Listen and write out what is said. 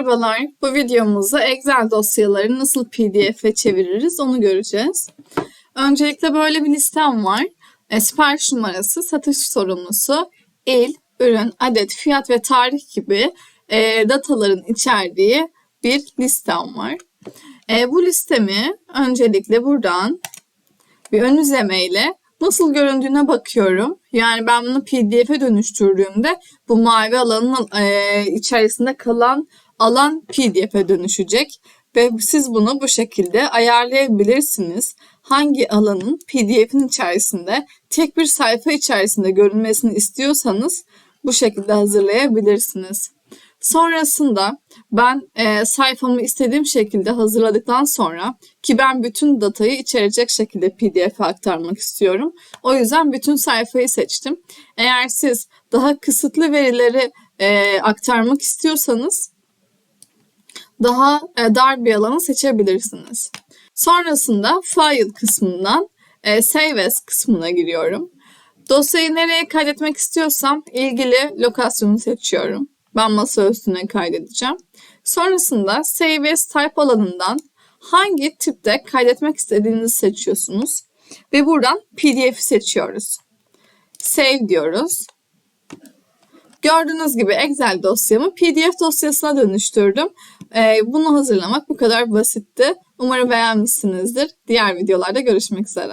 Merhabalar, bu videomuzda Excel dosyaları nasıl PDF'e çeviririz onu göreceğiz. Öncelikle böyle bir listem var. E, sipariş numarası, satış sorumlusu, il, ürün, adet, fiyat ve tarih gibi e, dataların içerdiği bir listem var. E, bu listemi öncelikle buradan bir ön izlemeyle nasıl göründüğüne bakıyorum. Yani ben bunu PDF'e dönüştürdüğümde bu mavi alanın e, içerisinde kalan alan PDF'e dönüşecek ve siz bunu bu şekilde ayarlayabilirsiniz. Hangi alanın PDF'in içerisinde tek bir sayfa içerisinde görünmesini istiyorsanız bu şekilde hazırlayabilirsiniz. Sonrasında ben e, sayfamı istediğim şekilde hazırladıktan sonra ki ben bütün datayı içerecek şekilde PDF'e aktarmak istiyorum. O yüzden bütün sayfayı seçtim. Eğer siz daha kısıtlı verileri e, aktarmak istiyorsanız daha e, dar bir alanı seçebilirsiniz. Sonrasında File kısmından e, Save As kısmına giriyorum. Dosyayı nereye kaydetmek istiyorsam ilgili lokasyonu seçiyorum. Ben masa üstüne kaydedeceğim. Sonrasında Save As Type alanından hangi tipte kaydetmek istediğinizi seçiyorsunuz. Ve buradan PDF'i seçiyoruz. Save diyoruz. Gördüğünüz gibi Excel dosyamı PDF dosyasına dönüştürdüm. Ee, bunu hazırlamak bu kadar basitti. Umarım beğenmişsinizdir. Diğer videolarda görüşmek üzere.